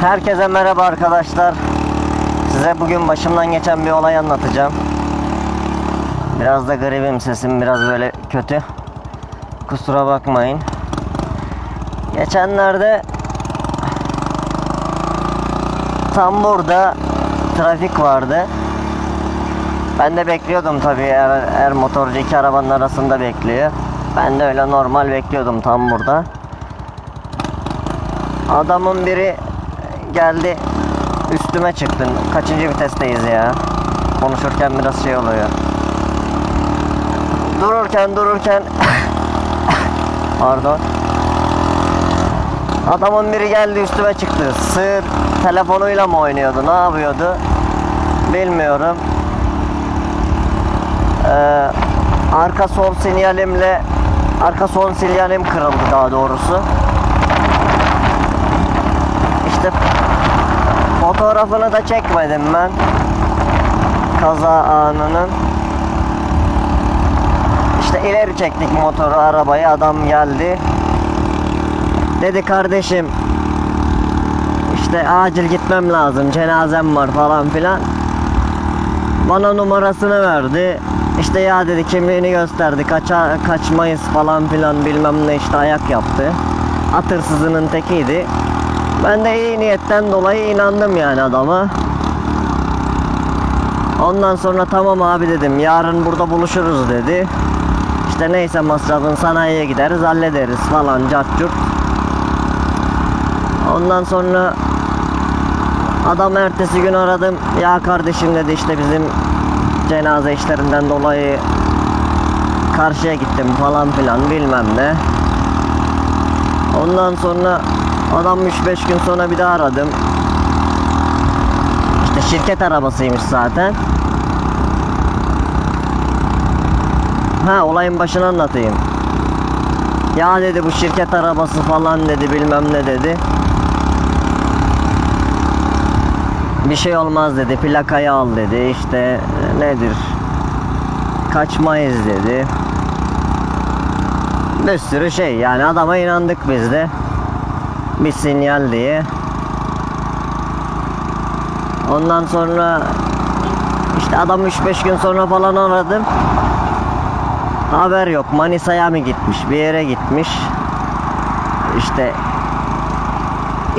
Herkese merhaba arkadaşlar. Size bugün başımdan geçen bir olay anlatacağım. Biraz da garibim sesim biraz böyle kötü. Kusura bakmayın. Geçenlerde tam burada trafik vardı. Ben de bekliyordum tabii eğer, eğer motorcu iki arabanın arasında bekliyor. Ben de öyle normal bekliyordum tam burada. Adamın biri geldi üstüme çıktı. Kaçıncı vitesteyiz ya? Konuşurken biraz şey oluyor. Dururken dururken Pardon. Adamın biri geldi üstüme çıktı. Sığır telefonuyla mı oynuyordu? Ne yapıyordu? Bilmiyorum. Ee, arka sol sinyalimle arka sol sinyalim kırıldı daha doğrusu. İşte fotoğrafını da çekmedim ben. Kaza anının. İşte ileri çektik motoru, arabayı. Adam geldi. Dedi kardeşim işte acil gitmem lazım. Cenazem var falan filan. Bana numarasını verdi. İşte ya dedi kimliğini gösterdi. Kaça kaçmayız falan filan bilmem ne işte ayak yaptı. At hırsızının tekiydi. Ben de iyi niyetten dolayı inandım yani adama. Ondan sonra tamam abi dedim yarın burada buluşuruz dedi. İşte neyse masrafın sanayiye gideriz hallederiz falan cart. Ondan sonra adam ertesi gün aradım. Ya kardeşim dedi işte bizim cenaze işlerinden dolayı karşıya gittim falan filan bilmem ne. Ondan sonra adam 3-5 gün sonra bir daha aradım. İşte şirket arabasıymış zaten. Ha olayın başını anlatayım. Ya dedi bu şirket arabası falan dedi bilmem ne dedi. Bir şey olmaz dedi plakayı al dedi işte nedir kaçmayız dedi. Bir sürü şey yani adama inandık biz de. Bir sinyal diye. Ondan sonra işte adam 3-5 gün sonra falan aradım. Haber yok. Manisa'ya mı gitmiş? Bir yere gitmiş. İşte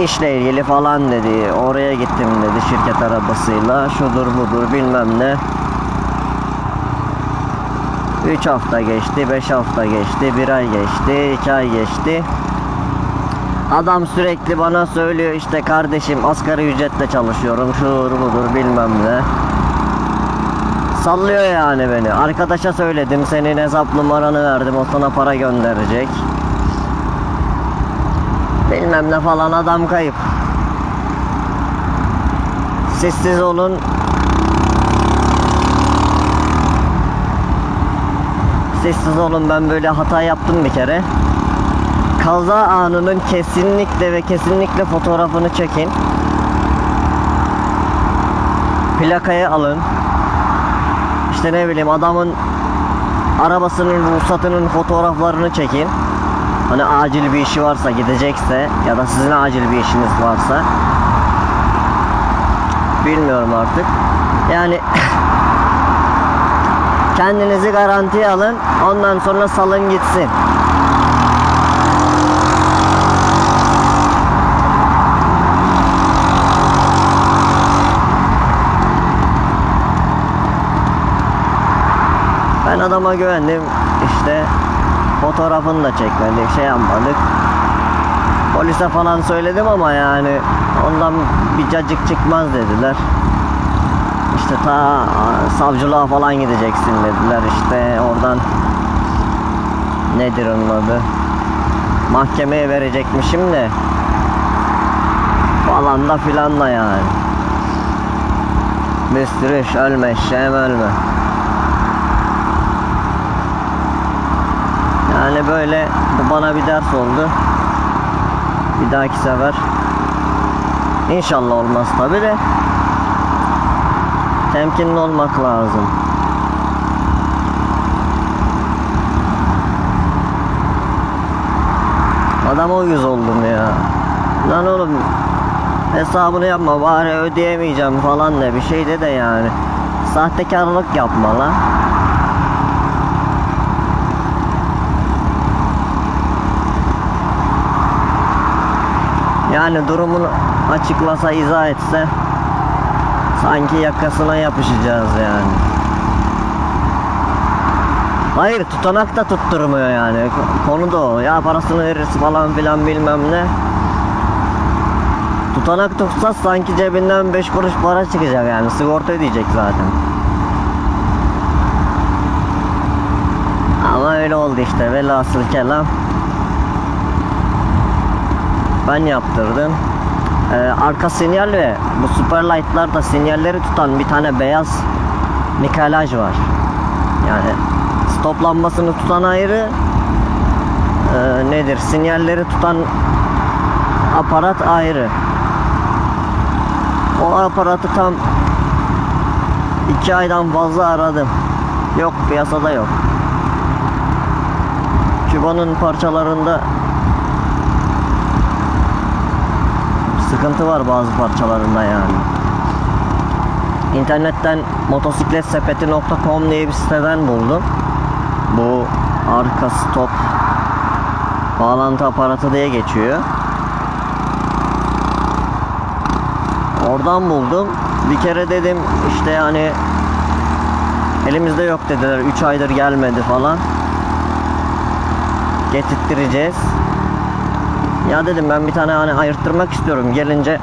işle ilgili falan dedi. Oraya gittim dedi şirket arabasıyla. Şudur budur bilmem ne. 3 hafta geçti, 5 hafta geçti, 1 ay geçti, 2 ay geçti. Adam sürekli bana söylüyor işte kardeşim asgari ücretle çalışıyorum şudur budur bilmem ne. Sallıyor yani beni. Arkadaşa söyledim senin hesap numaranı verdim o sana para gönderecek. Bilmem ne falan adam kayıp. Sessiz olun. Sessiz olun ben böyle hata yaptım bir kere. Kaza anının kesinlikle ve kesinlikle fotoğrafını çekin. Plakayı alın. İşte ne bileyim adamın arabasının ruhsatının fotoğraflarını çekin. Hani acil bir işi varsa gidecekse ya da sizin acil bir işiniz varsa bilmiyorum artık. Yani kendinizi garantiye alın. Ondan sonra salın gitsin. Adama güvendim. İşte fotoğrafını da çekmedik, şey yapmadık. Polise falan söyledim ama yani ondan bir cacık çıkmaz dediler. İşte ta savcılığa falan gideceksin dediler. İşte oradan nedir onun adı? Mahkemeye verecekmişim de falan da filan da yani. Bir sürü iş ölme eşeğim ölme. Yani böyle bu bana bir ders oldu. Bir dahaki sefer İnşallah olmaz tabi de temkinli olmak lazım. Adama uyuz oldum ya. Lan oğlum hesabını yapma bari ödeyemeyeceğim falan de bir şey de de yani. Sahtekarlık yapma lan. Yani durumunu açıklasa izah etse sanki yakasına yapışacağız yani. Hayır tutanak da tutturmuyor yani. Konu da o. Ya parasını verirsin falan filan bilmem ne. Tutanak tutsa sanki cebinden 5 kuruş para çıkacak yani. Sigorta ödeyecek zaten. Ama öyle oldu işte. Velhasıl kelam. Ben yaptırdım. Ee, arka sinyal ve bu superlight'larda sinyalleri tutan bir tane beyaz nikelaj var. Yani stop lambasını tutan ayrı ee, nedir sinyalleri tutan aparat ayrı. O aparatı tam iki aydan fazla aradım. Yok piyasada yok. Küba'nın parçalarında sıkıntı var bazı parçalarında yani. İnternetten motosikletsepeti.com diye bir siteden buldum. Bu arka stop bağlantı aparatı diye geçiyor. Oradan buldum. Bir kere dedim işte yani elimizde yok dediler. 3 aydır gelmedi falan. Getirttireceğiz. Ya dedim ben bir tane hani ayırttırmak istiyorum. Gelince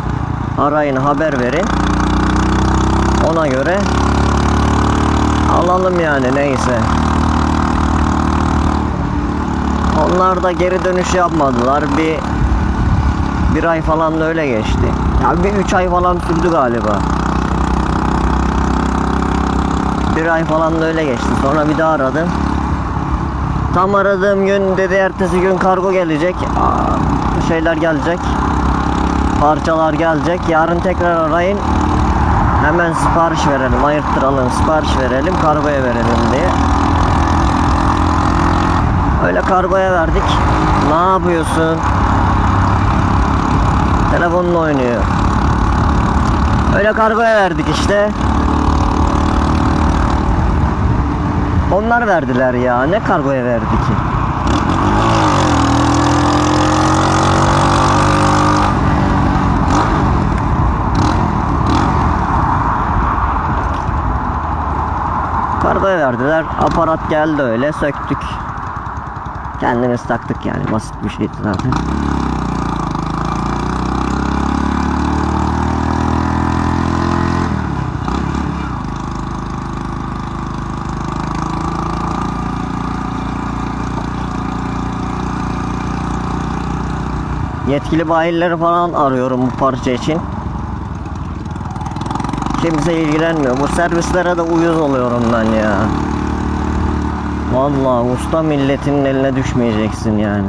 arayın haber verin. Ona göre alalım yani neyse. Onlar da geri dönüş yapmadılar. Bir bir ay falan da öyle geçti. Ya bir üç ay falan sürdü galiba. Bir ay falan da öyle geçti. Sonra bir daha aradım. Tam aradığım gün dedi ertesi gün kargo gelecek. Aa, şeyler gelecek. Parçalar gelecek. Yarın tekrar arayın. Hemen sipariş verelim, ayırttıralım, sipariş verelim, kargoya verelim diye. Öyle kargoya verdik. Ne yapıyorsun? Telefonla oynuyor. Öyle kargoya verdik işte. Onlar verdiler ya. Ne kargoya verdi ki? Kargoya verdiler. Aparat geldi öyle. Söktük. Kendimiz taktık yani. Basit bir şeydi zaten. Yetkili bayileri falan arıyorum bu parça için. Kimse ilgilenmiyor. Bu servislere de uyuz oluyorum ben ya. Vallahi usta milletinin eline düşmeyeceksin yani.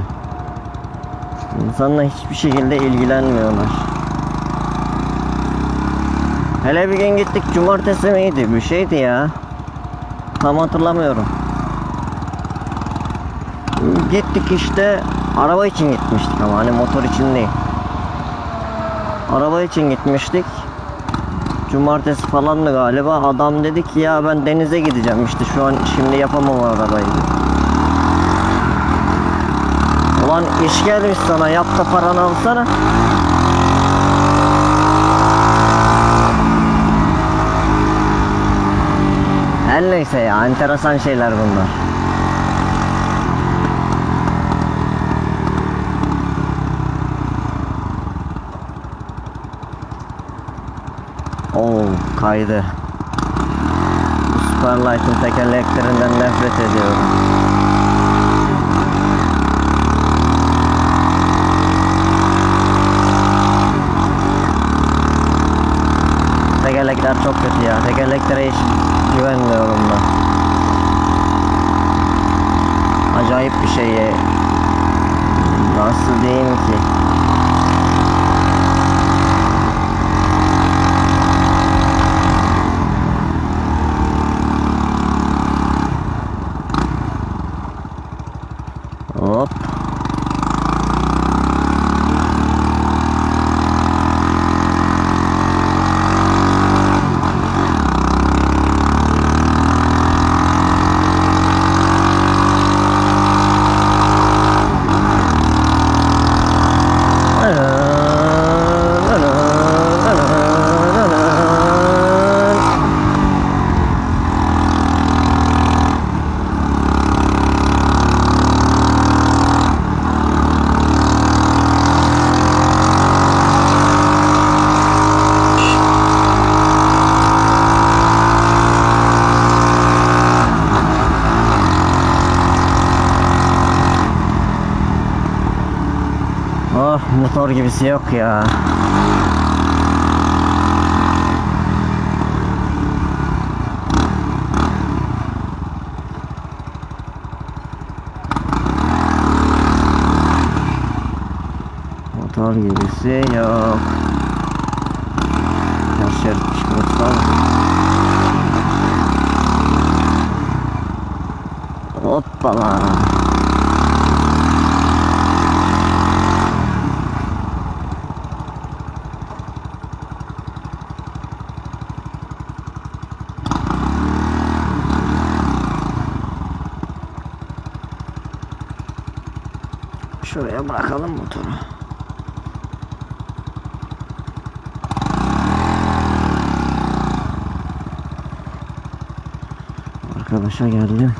İnsanla hiçbir şekilde ilgilenmiyorlar. Hele bir gün gittik cumartesi miydi bir şeydi ya. Tam hatırlamıyorum. Gittik işte araba için gitmiştik ama hani motor için değil. Araba için gitmiştik. Cumartesi falandı galiba. Adam dedi ki ya ben denize gideceğim işte şu an şimdi yapamam arabayı. Ulan iş gelmiş sana yap da paranı alsana. Her neyse ya enteresan şeyler bunlar. Kaydı. Bu Superlight'ın tekerleklerinden nefret ediyorum. Tekerlekler çok kötü ya. Tekerleklere hiç güvenmiyorum ben. Acayip bir şey. Nasıl diyeyim ki? Motor gibisi yok ya. Motor gibisi yok. Ters şeritmiş burası da. Hoppala. Şuraya bırakalım motoru. Arkadaşa geldim.